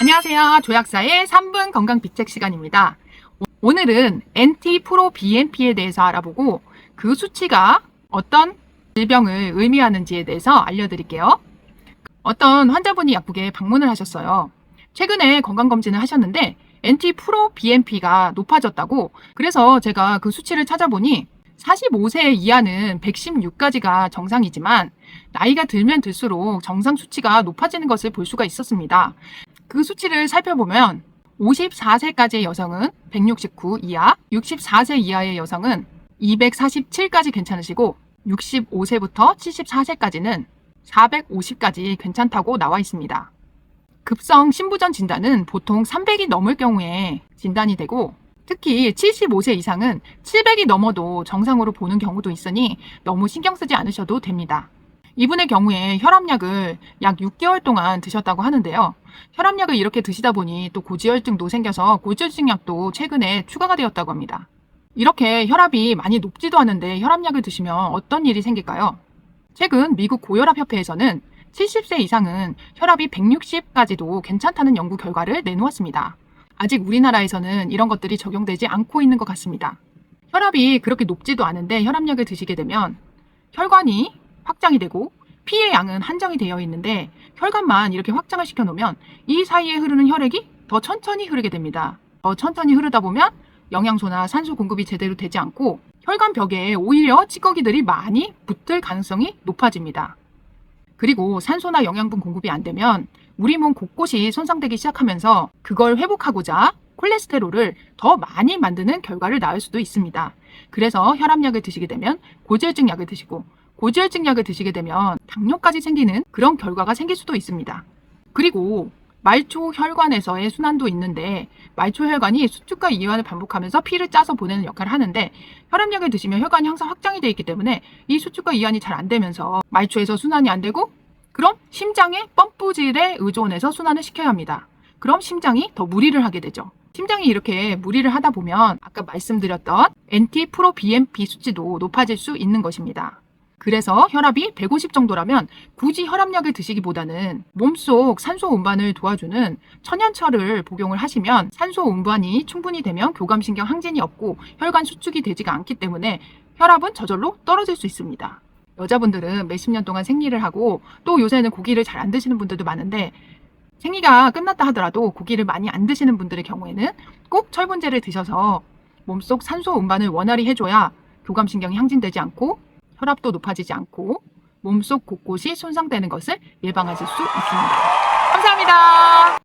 안녕하세요. 조약사의 3분 건강 비책 시간입니다. 오- 오늘은 NT-프로 BNP에 대해서 알아보고 그 수치가 어떤 질병을 의미하는지에 대해서 알려드릴게요. 어떤 환자분이 약국에 방문을 하셨어요. 최근에 건강검진을 하셨는데 NT-프로 BNP가 높아졌다고 그래서 제가 그 수치를 찾아보니 45세 이하는 116까지가 정상이지만 나이가 들면 들수록 정상 수치가 높아지는 것을 볼 수가 있었습니다. 그 수치를 살펴보면 54세까지의 여성은 169 이하, 64세 이하의 여성은 247까지 괜찮으시고 65세부터 74세까지는 450까지 괜찮다고 나와 있습니다. 급성 신부전 진단은 보통 300이 넘을 경우에 진단이 되고 특히 75세 이상은 700이 넘어도 정상으로 보는 경우도 있으니 너무 신경 쓰지 않으셔도 됩니다. 이분의 경우에 혈압약을 약 6개월 동안 드셨다고 하는데요. 혈압약을 이렇게 드시다 보니 또 고지혈증도 생겨서 고지혈증 약도 최근에 추가가 되었다고 합니다. 이렇게 혈압이 많이 높지도 않은데 혈압약을 드시면 어떤 일이 생길까요? 최근 미국 고혈압협회에서는 70세 이상은 혈압이 160까지도 괜찮다는 연구 결과를 내놓았습니다. 아직 우리나라에서는 이런 것들이 적용되지 않고 있는 것 같습니다. 혈압이 그렇게 높지도 않은데 혈압약을 드시게 되면 혈관이 확장이 되고 피의 양은 한정이 되어 있는데 혈관만 이렇게 확장을 시켜 놓으면 이 사이에 흐르는 혈액이 더 천천히 흐르게 됩니다. 더 천천히 흐르다 보면 영양소나 산소 공급이 제대로 되지 않고 혈관 벽에 오히려 찌꺼기들이 많이 붙을 가능성이 높아집니다. 그리고 산소나 영양분 공급이 안 되면 우리 몸 곳곳이 손상되기 시작하면서 그걸 회복하고자 콜레스테롤을 더 많이 만드는 결과를 낳을 수도 있습니다. 그래서 혈압약을 드시게 되면 고지혈증 약을 드시고 고지혈증 약을 드시게 되면 당뇨까지 생기는 그런 결과가 생길 수도 있습니다. 그리고 말초 혈관에서의 순환도 있는데 말초 혈관이 수축과 이완을 반복하면서 피를 짜서 보내는 역할을 하는데 혈압약을 드시면 혈관이 항상 확장이 되어 있기 때문에 이 수축과 이완이 잘 안 되면서 말초에서 순환이 안 되고 그럼 심장의 펌프질에 의존해서 순환을 시켜야 합니다. 그럼 심장이 더 무리를 하게 되죠. 심장이 이렇게 무리를 하다 보면 아까 말씀드렸던 NT-프로BNP 수치도 높아질 수 있는 것입니다. 그래서 혈압이 150 정도라면 굳이 혈압약을 드시기보다는 몸속 산소 운반을 도와주는 천연철을 복용을 하시면 산소 운반이 충분히 되면 교감신경 항진이 없고 혈관 수축이 되지가 않기 때문에 혈압은 저절로 떨어질 수 있습니다. 여자분들은 몇십 년 동안 생리를 하고 또 요새는 고기를 잘 안 드시는 분들도 많은데 생리가 끝났다 하더라도 고기를 많이 안 드시는 분들의 경우에는 꼭 철분제를 드셔서 몸속 산소 운반을 원활히 해줘야 교감신경이 항진되지 않고 혈압도 높아지지 않고 몸속 곳곳이 손상되는 것을 예방하실 수 있습니다. 감사합니다.